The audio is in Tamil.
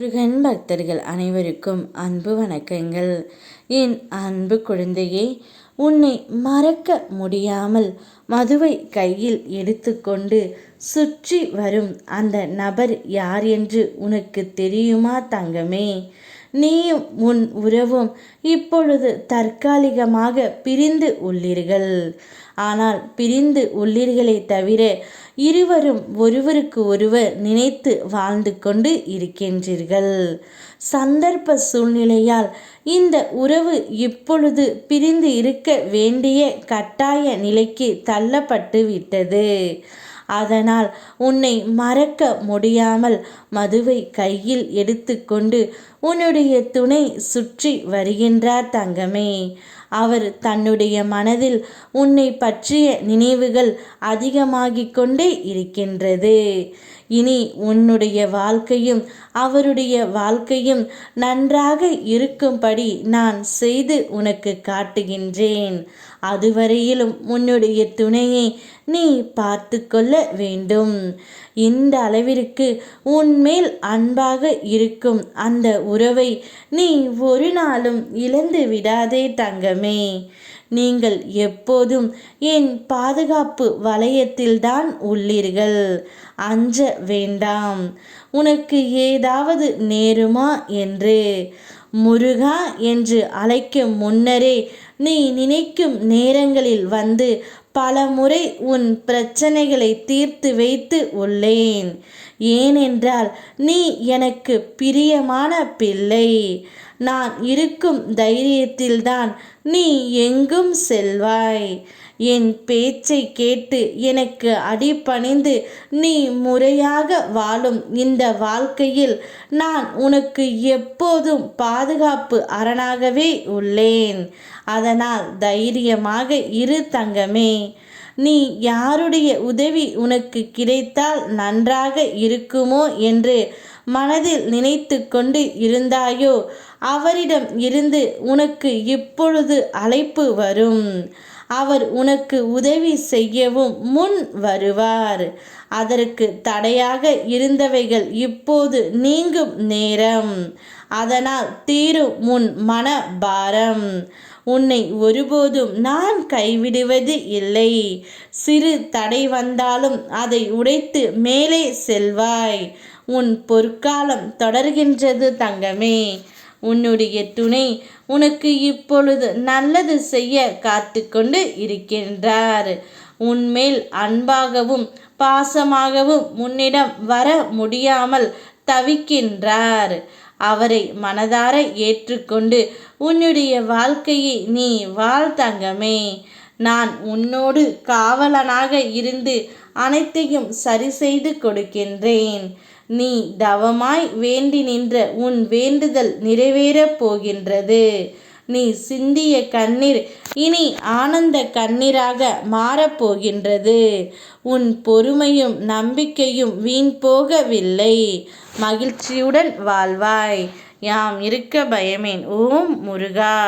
முருகன் பக்தர்கள் அனைவருக்கும் அன்பு வணக்கங்கள். என் அன்பு குழந்தையே உன்னை மறக்க முடியாமல் மதுவை கையில் எடுத்துக்கொண்டு சுற்றி வரும் அந்த நபர் யார் என்று உனக்கு தெரியுமா தங்கமே? நீயும் உன் உறவும் இப்பொழுது தற்காலிகமாக பிரிந்து உள்ளீர்கள். ஆனால் பிரிந்து உள்ளீர்களே தவிர இருவரும் ஒருவருக்கு ஒருவர் நினைத்து வாழ்ந்து கொண்டு இருக்கின்றீர்கள். சந்தர்ப்ப சூழ்நிலையால் இந்த உறவு இப்பொழுது பிரிந்து இருக்க வேண்டிய கட்டாய நிலைக்கு தள்ளப்பட்டு விட்டது. அதனால் உன்னை மறக்க முடியாமல் மதுவை கையில் எடுத்துக்கொண்டு உன்னுடைய துணை சுற்றி வருகின்றார் தங்கமே. அவர் தன்னுடைய மனதில் உன்னை பற்றிய நினைவுகள் அதிகமாகிக் கொண்டே இருக்கின்றது. இனி உன்னுடைய வாழ்க்கையும் அவருடைய வாழ்க்கையும் நன்றாக இருக்கும்படி நான் செய்து உனக்கு காட்டுகின்றேன். அதுவரையிலும் உன்னுடைய துணையை நீ பார்த்து கொள்ள வேண்டும். இந்த அளவிற்கு உன்மேல் அன்பாக இருக்கும் அந்த உறவை நீ ஒரு நாளும் இழந்து விடாதே தங்கமே. நீங்கள் எப்போதும் என் பாதுகாப்பு வளையத்தில்தான் உள்ளீர்கள். அஞ்ச வேண்டாம். உனக்கு ஏதாவது நேருமா என்று. முருகா என்று அழைக்கும் முன்னரே நீ நினைக்கும் நேரங்களில் வந்து பல முறை உன் பிரச்சனைகளை தீர்த்து வைத்து உள்ளேன். ஏனென்றால் நீ எனக்கு பிரியமான பிள்ளை. நான் இருக்கும் தைரியத்தில்தான் நீ எங்கும் செல்வாய். என் பேச்சை கேட்டு எனக்கு அடிபணிந்து நீ முறையாக வாழும் இந்த வாழ்க்கையில் நான் உனக்கு எப்போதும் பாதுகாப்பு அரணாகவே உள்ளேன். அதனால் தைரியமாக இரு தங்கமே. நீ யாருடைய உதவி உனக்கு கிடைத்தால் நன்றாக இருக்குமோ என்று மனதில் நினைத்து கொண்டு இருந்தாயோ அவரிடம் இருந்து உனக்கு இப்பொழுது அழைப்பு வரும். அவர் உனக்கு உதவி செய்யவும் முன் வருவார். அதற்கு தடையாக இருந்தவைகள் இப்போது நீங்கும் நேரம். அதனால் தீரும் முன் மன பாரம் உன்னை ஒருபோதும் நான் கைவிடுவது இல்லை. சிறு தடை வந்தாலும் அதை உடைத்து மேலே செல்வாய். உன் பொற்காலம் தொடர்கின்றது தங்கமே. உன்னுடைய துணை உனக்கு இப்பொழுது நல்லது செய்ய காத்து கொண்டு இருக்கின்றார். உன்மேல் அன்பாகவும் பாசமாகவும் உன்னிடம் வர முடியாமல் தவிக்கின்றார். அவரை மனதார ஏற்றுக்கொண்டு உன்னுடைய வாழ்க்கையை நீ வாழ் தங்கமே. நான் உன்னோடு காவலனாக இருந்து அனைத்தையும் சரி செய்து கொடுக்கின்றேன். நீ தவமாய் வேண்டி நின்ற உன் வேண்டுதல் நிறைவேறப் போகின்றது. நீ சிந்திய கண்ணீர் இனி ஆனந்த கண்ணீராக மாறப்போகின்றது உன் பொறுமையும் நம்பிக்கையும் வீண் போகவில்லை. மகிழ்ச்சியுடன் வாழ்வாய். யாம் இருக்க பயமேன். ஓம் முருகா.